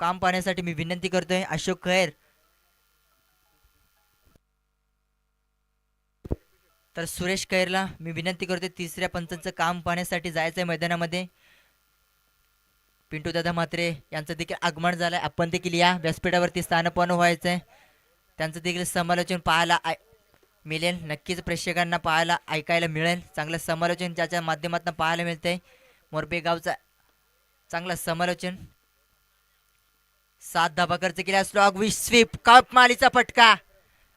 काम पाहण्यासाठी मी विनंती करतोय. अशोक खैर. तर सुरेश खैरला मी विनंती करतोय तिसऱ्या पंचांचं काम पाहण्यासाठी जायचं आहे मैदानामध्ये. पिंटू दादा म्हात्रे यांचं देखील आगमन झालंय. आपण देखील या व्यासपीठावरती स्थानपण व्हायचं आहे त्यांचं देखील समालोचन पाहायला आय मिळेल. नक्कीच प्रेक्षकांना पाहायला ऐकायला मिळेल. चांगलं समालोचन ज्याच्या माध्यमातून पाहायला मिळतंय. मोरबे गावचा चांगलं समालोचन. सात धाबा खर्च केला स्लॉग विश स्वीप कप मालीचा फटका.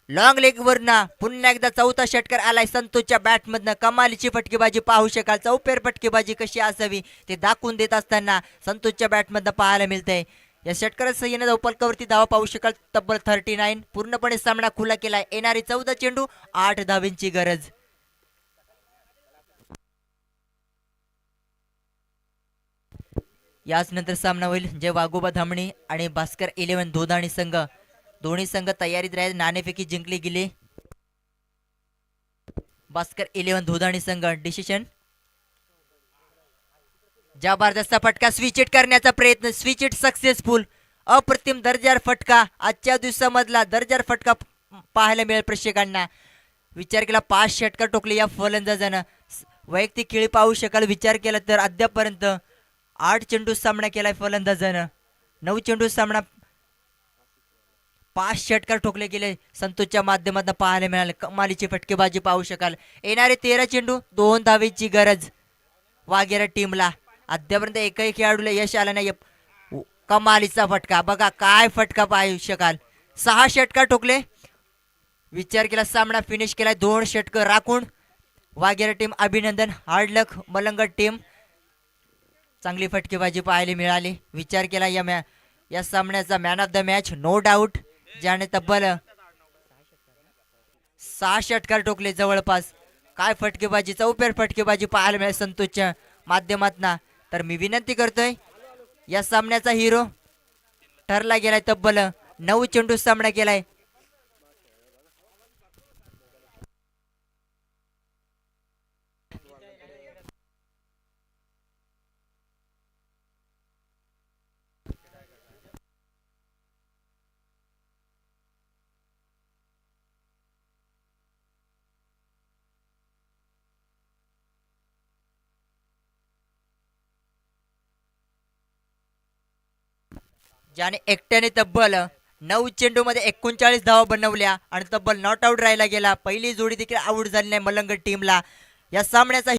लॉंग लेग वरनं पुन्हा एकदा चौथा षटकर आलाय संतोषच्या बॅट मधनं कमालीची फटकेबाजी पाहू शकाल. चौपेर फटकेबाजी कशी असावी ते दाखवून देत असताना संतोषच्या बॅट मधनं पाहायला मिळतंय. या षटकरात येणं पलकावरती धावा पाहू शकाल. तब्बल थर्टी नाईन पूर्णपणे सामना खुला केलाय. येणारी चौदा चेंडू आठ धावींची गरज. याच नंतर सामना होईल जे वाघोबा धामणी आणि भास्कर इलेव्हन धोदाणी संघ. दोन्ही संघ तयारीत राहील नाणेफेकी जिंकली गेली. भास्कर इलेव्हन धोदाणी संघ डिसिशन जबरदस्त फटका स्विचिट करण्याचा प्रयत्न स्विच इट सक्सेसफुल अप्रतिम दर्जार फटका आजच्या दिवसामधला दर्जार फटका पाहायला मिळेल प्रेक्षकांना. विचार केला पाच षटका टोकले या फलंदाजानं. वैयक्तिक खेळी पाहू शकाल विचार केला तर अद्यापर्यंत आठ चेंडू सामना केलाय फलंदाजानं. नऊ चेंडू सामना पाच षटकार ठोकले गेले. संतोषच्या माध्यमातून पाहायला मिळाले. कमालीची फटकेबाजी पाहू शकाल. येणारे तेरा चेंडू दोन धावेची गरज वागेरा टीमला. अद्यापर्यंत एकही खेळाडूला यश आलं नाही कमालीचा फटका. बघा काय फटका पाहू शकाल. सहा षटकार ठोकले. विचार केला सामना फिनिश केलाय. दोन षटक राखून वागेरा टीम अभिनंदन. हार्ड लक मलंगड टीम चांगली फटकेबाजी पाहायला मिळाली. विचार केला या मॅ या सामन्याचा man of the match no doubt ज्याने तब्बल सहा षटकार टोकले जवळपास. काय फटकेबाजी चौपेर फटकेबाजी पाहायला मिळाली संतोषच्या माध्यमातना. तर मी विनंती करतोय या सामन्याचा हिरो ठरला गेलाय तब्बल. नऊ चेंडू सामना केलाय. ज्याने एकट्याने तब्बल नऊ चेंडू मध्ये एकोणचाळीस धावा बनवल्या आणि तब्बल नॉट आऊट राहायला गेला. पहिली जोडी देखील आऊट झाली नाही मलंग टीमला. या सामन्याचा